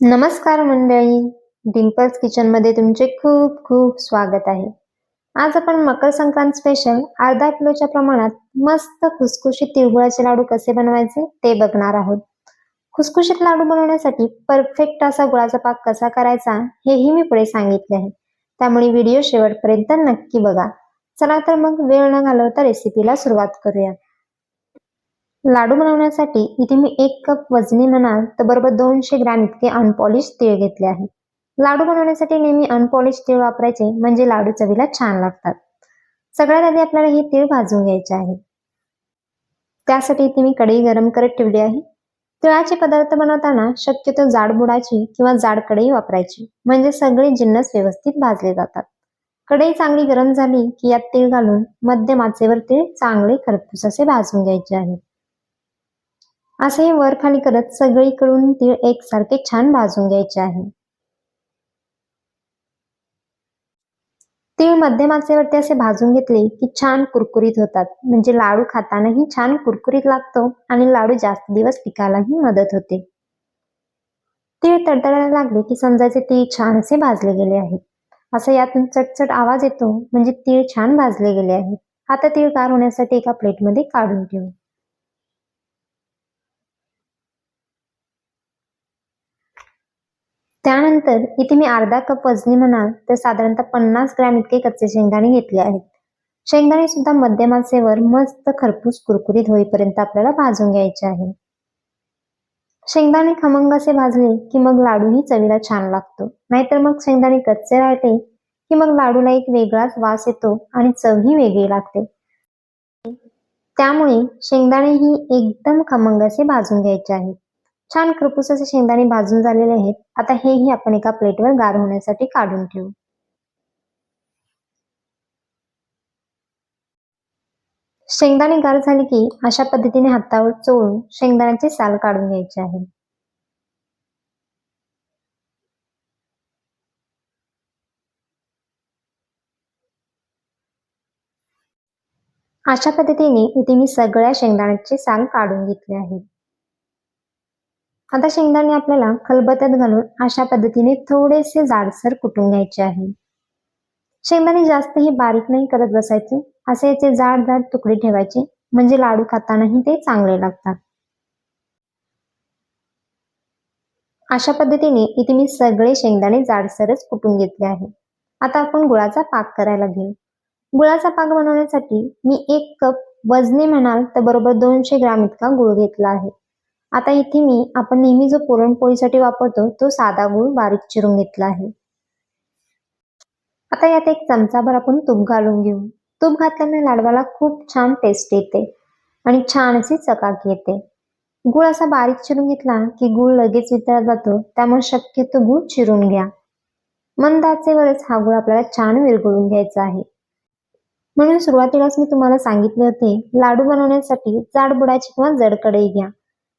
नमस्कार मंडळी. डिम्पल्स किचनमध्ये तुमचे खूप खूप स्वागत आहे. आज आपण मकर संक्रांत स्पेशल अर्धा किलोच्या प्रमाणात मस्त खुसखुशीत तिळगुळाचे लाडू कसे बनवायचे ते बघणार आहोत. खुसखुशीत लाडू बनवण्यासाठी परफेक्ट असा गुळाचा पाक कसा करायचा हेही मी पुढे सांगितले आहे. त्यामुळे व्हिडिओ शेवटपर्यंत नक्की बघा. चला तर मग वेळ न घालवता रेसिपीला सुरुवात करूया. लाडू बनवण्यासाठी इथे मी एक कप वजनी म्हणाल तर बरोबर दोनशे ग्रॅम इतके अनपॉलिश तीळ घेतले आहे. लाडू बनवण्यासाठी नेहमी अनपॉलिश तीळ वापरायचे म्हणजे लाडू चवीला छान लागतात. सगळ्यात आधी आपल्याला हे तीळ भाजून घ्यायचे आहे. त्यासाठी इथे मी कढई गरम करत ठेवली आहे. तिळाचे पदार्थ बनवताना शक्यतो जाडबुडाची किंवा जाड कढई वापरायची म्हणजे सगळे जिन्नस व्यवस्थित भाजले जातात. कढई चांगली गरम झाली की यात तीळ घालून मध्यम आचेवर तीळ चांगले खरपूस असे भाजून घ्यायचे आहे. असे वर खाली करत सगळीकडून तीळ एकसारखे छान भाजून घ्यायचे आहे. तीळ मध्यमाचेवरती असे भाजून घेतले की छान कुरकुरीत होतात. म्हणजे लाडू खातानाही छान कुरकुरीत लागतो आणि लाडू जास्त दिवस टिकायलाही मदत होते. तीळ तडतडायला लागले की समजायचे तीळ छान असे भाजले गेले आहेत. असं यातून चटचट आवाज येतो. म्हणजे तीळ छान भाजले गेले आहेत. आता तीळ गार होण्यासाठी एका प्लेटमध्ये काढून ठेवू. त्यानंतर इथे मी अर्धा कप वजनी म्हणाल तर साधारणतः पन्नास ग्रॅम इतके कच्चे शेंगदाणे घेतले आहेत. शेंगदाणे सुद्धा मध्यम आचेवर मस्त खरपूस कुरकुरीत होईपर्यंत आपल्याला भाजून घ्यायचे आहे. शेंगदाणे खमंग असे भाजले की मग लाडूही चवीला छान लागतो. नाहीतर मग शेंगदाणे कच्चे राहते की मग लाडूला एक वेगळाच वास येतो आणि चवही वेगळी लागते. त्यामुळे शेंगदाणे ही एकदम खमंग असे भाजून घ्यायचे आहेत. छान खरपूस असे शेंगदाणे भाजून झालेले आहेत. आता हेही आपण एका प्लेटवर गार होण्यासाठी काढून ठेवू. शेंगदाणे गार झाले की अशा पद्धतीने हातावर चोळून शेंगदाण्याचे साल काढून घ्यायचे आहे. अशा पद्धतीने इथे मी सगळ्या शेंगदाण्याचे साल काढून घेतले आहे. आता शेंगदाणे आपल्याला खलबत्यात घालून अशा पद्धतीने थोडेसे जाडसर कुटून घ्यायचे आहे. शेंगदाणे जास्तही बारीक नाही करत बसायचे. असे याचे जाड जाड तुकडे ठेवायचे. म्हणजे लाडू खातानाही ते चांगले लागतात. अशा पद्धतीने इथे मी सगळे शेंगदाणे जाडसरच कुटून घेतले आहे. आता आपण गुळाचा पाक करायला घेऊ. गुळाचा पाक बनवण्यासाठी मी एक कप वजने म्हणाल तर बरोबर दोनशे ग्राम इतका गुळ घेतला आहे. आता इथे मी आपण नेहमी जो पुरणपोळीसाठी वापरतो तो साधा गुळ बारीक चिरून घेतला आहे. आता यात एक चमचाभर आपण तूप घालून घेऊ. तूप घातल्यामुळे लाडवाला खूप छान टेस्ट येते आणि छान अशी चकाकी येते. गुळ असा बारीक चिरून घेतला की गुळ लगेच वितळला जातो त्यामुळे शक्यतो गुळ चिरून घ्या. मंदाचेवरच हा गुळ आपल्याला छान विरघळून घ्यायचा आहे. म्हणून सुरुवातीलाच मी तुम्हाला सांगितले होते लाडू बनवण्यासाठी जाड बुडाची किंवा जड कढई घ्या.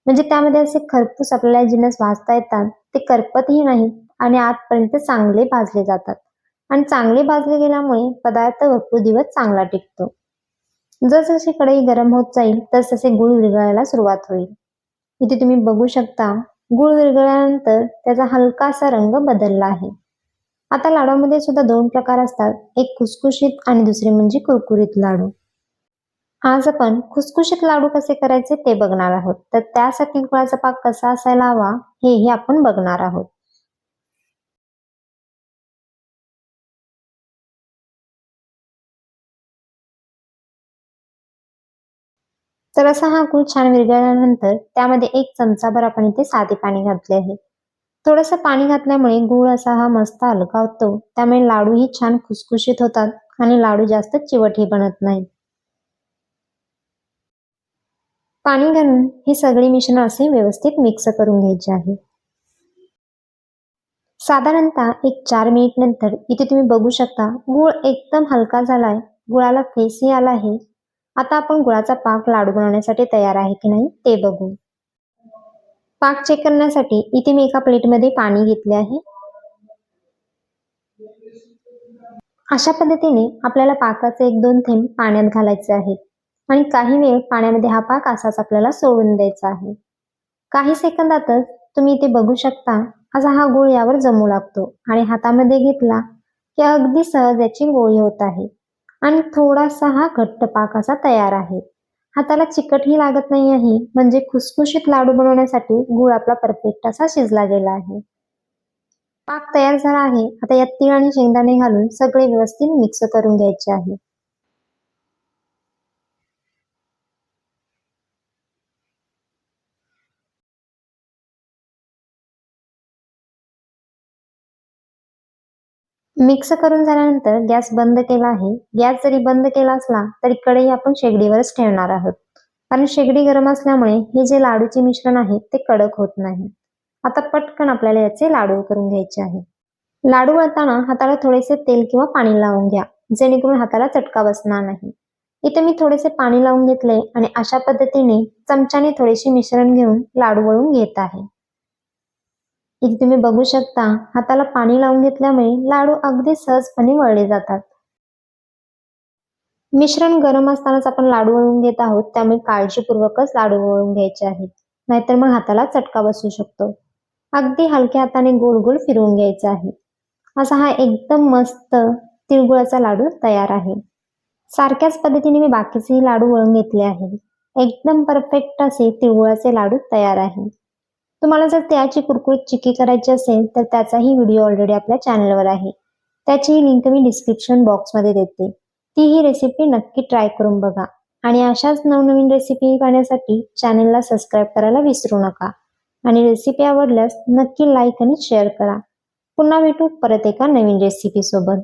म्हणजे त्यामध्ये असे खरपूस आपल्याला जिन्नस भाजता येतात ते करपतही नाही आणि आतपर्यंत चांगले भाजले जातात. आणि चांगले भाजले गेल्यामुळे पदार्थ भरपूर दिवस चांगला टिकतो. जसजशी कढई गरम होत जाईल तसतसे गुळ विरघळायला सुरुवात होईल. इथे तुम्ही बघू शकता गुळ विरघळल्यानंतर त्याचा हलकासा रंग बदलला आहे. आता लाडूमध्ये सुद्धा दोन प्रकार असतात एक खुसखुशीत आणि दुसरे म्हणजे कुरकुरीत लाडू. आज आपण खुसखुशीत लाडू कसे करायचे ते बघणार आहोत. तर त्यासाठी गुळाचा पाक कसा असायला हवा हेही आपण बघणार आहोत. तर असा हा गुळ छान विरघळल्यानंतर त्यामध्ये एक चमचाभर आपण इथे साधे पाणी घातले आहे. थोडस पाणी घातल्यामुळे गुळ असा हा मस्त हलका होतो. त्यामुळे लाडूही छान खुसखुशीत होतात आणि लाडू जास्त चिवटही बनत नाहीत. पाणी घालून हे सगळे मिश्रण असे व्यवस्थित मिक्स करून घ्यायचे आहे. साधारणतः एक चार मिनिट नंतर इथे तुम्ही बघू शकता गुळ एकदम हलका झालाय गुळाला फेसही आला आहे. आता आपण गुळाचा पाक लाडू बनवण्यासाठी तयार आहे की नाही ते बघू. पाक चेक करण्यासाठी इथे मी एका प्लेटमध्ये पाणी घेतले आहे. अशा पद्धतीने आपल्याला पाकाचे एक दोन थेंब पाण्यात घालायचे आहेत. आणि काही वेळ पाण्यामध्ये हा पाक असाच आपल्याला सोडून द्यायचा आहे. काही सेकंदातच तुम्ही इथे बघू शकता असा हा गूळ यावर जमू लागतो आणि हातामध्ये घेतला की अगदी सहज याची गोळी होत आहे. आणि थोडासा हा घट्ट पाक असा तयार आहे. हाताला चिकटही लागत नाही आहे म्हणजे खुसखुशीत लाडू बनवण्यासाठी गूळ आपला परफेक्ट असा शिजला गेला आहे. पाक तयार झाला आहे. आता यात तीळ आणि शेंगदाणे घालून सगळे व्यवस्थित मिक्स करून घ्यायचे आहे. मिक्स करून झाल्यानंतर गॅस बंद केला आहे. गॅस जरी बंद केला असला तरी कढई आपण शेगडीवरच ठेवणार आहोत. कारण शेगडी गरम असल्यामुळे हे जे लाडूचे मिश्रण आहे ते कडक होत नाही. आता पटकन आपल्याला याचे लाडू करून घ्यायचे आहे. लाडू वळताना हाताला थोडेसे तेल किंवा पाणी लावून घ्या जेणेकरून हाताला चटका बसणार नाही. इथे मी थोडेसे पाणी लावून घेतले आणि अशा पद्धतीने चमच्याने थोडेसे मिश्रण घेऊन लाडू वळून घेत आहे. इथे तुम्ही बघू शकता हाताला पाणी लावून घेतल्यामुळे लाडू अगदी सहजपणे वळले जातात. मिश्रण गरम असतानाच आपण लाडू वळून घेत आहोत त्यामुळे काळजीपूर्वकच लाडू वळून घ्यायचे आहेत. नाहीतर मग हाताला चटका बसू शकतो. अगदी हलक्या हाताने गोल गोल फिरवून घ्यायचा आहे. असा हा एकदम मस्त तिळगुळाचा लाडू तयार आहे. सारख्याच पद्धतीने मी बाकीचेही लाडू वळून घेतले आहेत. एकदम परफेक्ट असे तिळगुळाचे लाडू तयार आहे तुम्हाला जर त्याची कुरकुरीत चिक्की करायची असेल तर त्याचाही व्हिडिओ ऑलरेडी आपल्या चॅनलवर आहे. त्याचीही लिंक मी डिस्क्रिप्शन बॉक्समध्ये देते. ती ही रेसिपी नक्की ट्राय करून बघा. आणि अशाच नवनवीन रेसिपी पाहण्यासाठी चॅनलला सबस्क्राईब करायला विसरू नका. आणि रेसिपी आवडल्यास नक्की लाईक आणि शेअर करा. पुन्हा भेटू परत एका नवीन रेसिपी सोबत.